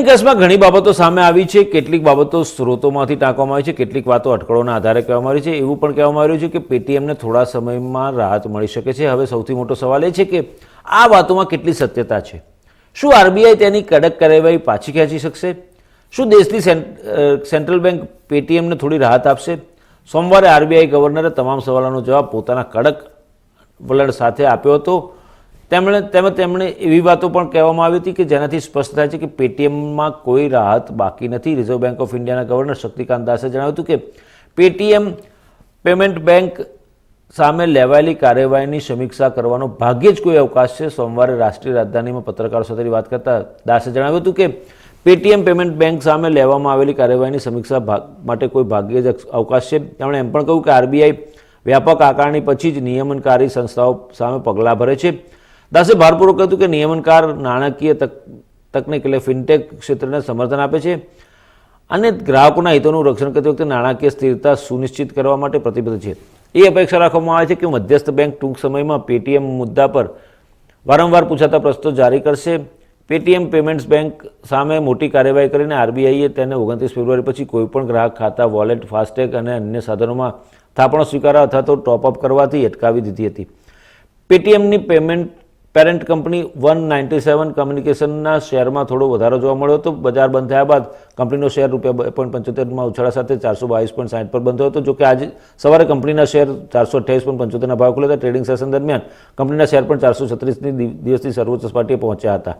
Paytm કેસમાં ઘણી બાબતો સામે આવી છે, કેટલીક બાબતો સ્ત્રોતોમાંથી ટાંકવામાં આવી છે, કેટલીક વાતો અટકળોના આધારે કહેવામાં આવી છે, એવું પણ કહેવામાં આવ્યું છે કે પેટીએમને થોડા સમયમાં રાહત મળી શકે છે. હવે સૌથી મોટો સવાલ એ છે કે આ વાતોમાં કેટલી સત્યતા છે? શું આરબીઆઈ તેની કડક કાર્યવાહી પાછી ખેંચી શકશે? શું દેશની સેન્ટ- સેન્ટ્રલ બેંક પેટીએમને થોડી રાહત આપશે? સોમવારે આરબીઆઈ ગવર્નરે તમામ સવાલોનો જવાબ પોતાના કડક વલણ સાથે આપ્યો હતો. તેમણે તેમજ તેમણે એવી વાતો પણ કહેવામાં આવી હતી કે જેનાથી સ્પષ્ટ થાય છે કે પેટીએમમાં કોઈ રાહત બાકી નથી. રિઝર્વ બેંક ઓફ ઇન્ડિયાના ગવર્નર શક્તિકાંત દાસે જણાવ્યું હતું કે પેટીએમ પેમેન્ટ બેંક સામે લેવાયેલી કાર્યવાહીની સમીક્ષા કરવાનો ભાગ્યે જ કોઈ અવકાશ છે. સોમવારે રાષ્ટ્રીય રાજધાનીમાં પત્રકારો સાથેની વાત કરતા દાસે જણાવ્યું હતું કે પેટીએમ પેમેન્ટ બેંક સામે લેવામાં આવેલી કાર્યવાહીની સમીક્ષા માટે કોઈ ભાગ્યે જ અવકાશ છે. તેમણે એમ પણ કહ્યું કે આરબીઆઈ વ્યાપક આકારણી પછી જ નિયમનકારી સંસ્થાઓ સામે પગલાં ભરે છે. દાસે ભારપૂર્વક કહ્યું કે નિયમનકાર નાણાકીય તક તકનિક એટલે ફિનટેક ક્ષેત્રને સમર્થન આપે છે અને ગ્રાહકોના હિતોનું રક્ષણ કરતી વખતે નાણાકીય સ્થિરતા સુનિશ્ચિત કરવા માટે પ્રતિબદ્ધ છે. એ અપેક્ષા રાખવામાં આવે છે કે મધ્યસ્થ બેંક ટૂંક સમયમાં પેટીએમ મુદ્દા પર વારંવાર પૂછાતા પ્રશ્નો જારી કરશે. પેટીએમ પેમેન્ટ્સ બેંક સામે મોટી કાર્યવાહી કરીને આરબીઆઈએ તેને ઓગણત્રીસ ફેબ્રુઆરી પછી કોઈપણ ગ્રાહક ખાતા, વોલેટ, ફાસ્ટેગ અને અન્ય સાધનોમાં થાપણો સ્વીકારવા અથવા તો ટોપઅપ કરવાથી અટકાવી દીધી હતી. પેટીએમની payment parent company one ninety seven કમ્યુનિકેશનના શેરમાં થોડો વધારો જોવા મળ્યો હતો. બજાર બંધ થયા બાદ કંપનીનો શેર રૂપિયા બે પોઈન્ટ પંચોતેરમાં ઉછાળા સાથે ચારસો બાવીસ પોઈન્ટ સાઠ પર બંધ હતો. જોકે આજે સવારે કંપનીના શેર ચારસો અઠ્યાવીસ પોઈન્ટ પંચોતેરના ભાવ ખુલ્યા હતા. ટ્રેડિંગ સેશન દરમિયાન કંપનીના શેર પણ ચારસો છત્રીસની દિવસની સર્વોચ્ચ સપાટીએ પહોંચ્યા હતા.